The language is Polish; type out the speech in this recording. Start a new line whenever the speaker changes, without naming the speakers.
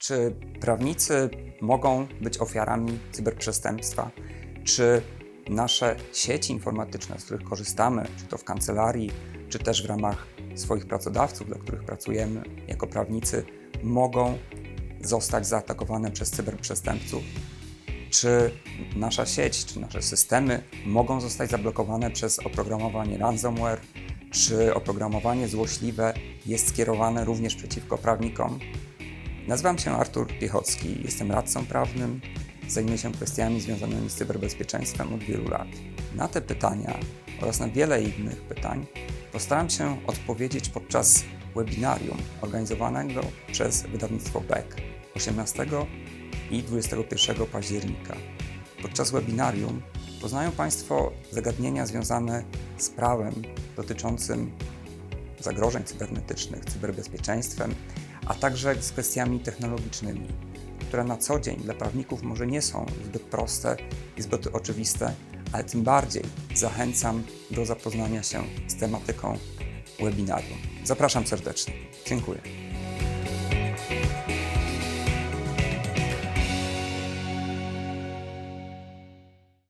Czy prawnicy mogą być ofiarami cyberprzestępstwa? Czy nasze sieci informatyczne, z których korzystamy, czy to w kancelarii, czy też w ramach swoich pracodawców, dla których pracujemy jako prawnicy, mogą zostać zaatakowane przez cyberprzestępców? Czy nasza sieć, czy nasze systemy mogą zostać zablokowane przez oprogramowanie ransomware? Czy oprogramowanie złośliwe jest skierowane również przeciwko prawnikom? Nazywam się Artur Piechocki, jestem radcą prawnym, zajmuję się kwestiami związanymi z cyberbezpieczeństwem od wielu lat. Na te pytania oraz na wiele innych pytań postaram się odpowiedzieć podczas webinarium organizowanego przez wydawnictwo BEK 18 i 21 października. Podczas webinarium poznają Państwo zagadnienia związane z prawem dotyczącym zagrożeń cybernetycznych, cyberbezpieczeństwem, a także z kwestiami technologicznymi, które na co dzień dla prawników może nie są zbyt proste i zbyt oczywiste, ale tym bardziej zachęcam do zapoznania się z tematyką webinarium. Zapraszam serdecznie. Dziękuję.